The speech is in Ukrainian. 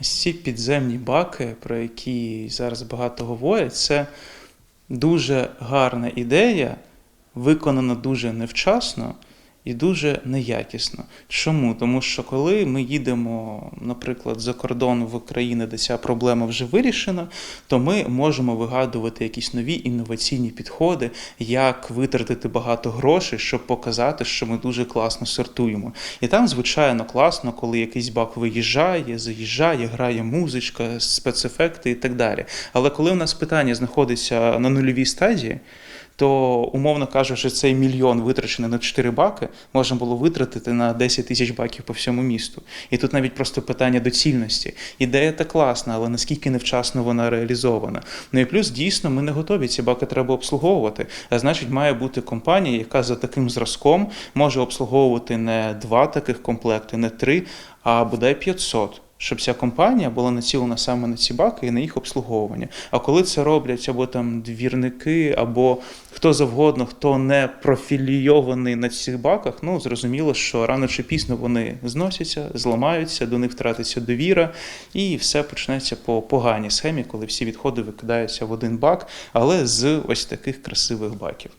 Ці підземні баки, про які зараз багато говорять, це дуже гарна ідея, виконана дуже невчасно і дуже неякісно. Чому? Тому що коли ми їдемо, наприклад, за кордон в країни, де ця проблема вже вирішена, то ми можемо вигадувати якісь нові інноваційні підходи, як витратити багато грошей, щоб показати, що ми дуже класно сортуємо. І там, звичайно, класно, коли якийсь бак виїжджає, заїжджає, грає музичка, спецефекти і так далі. Але коли у нас питання знаходиться на нульовій стадії, то, умовно кажучи, цей мільйон витрачений на 4 баки можна було витратити на 10 тисяч баків по всьому місту. І тут навіть просто питання доцільності. Ідея та класна, але наскільки невчасно вона реалізована. Ну і плюс дійсно ми не готові. Ці баки треба обслуговувати. А значить, має бути компанія, яка за таким зразком може обслуговувати не два таких комплекти, не три, а бодай 500. Щоб ця компанія була націлена саме на ці баки і на їх обслуговування. А коли це роблять або там двірники, або хто завгодно, хто не профілійований на цих баках, ну зрозуміло, що рано чи пізно вони зносяться, зламаються, до них втратиться довіра, і все почнеться по поганій схемі, коли всі відходи викидаються в один бак, але з ось таких красивих баків.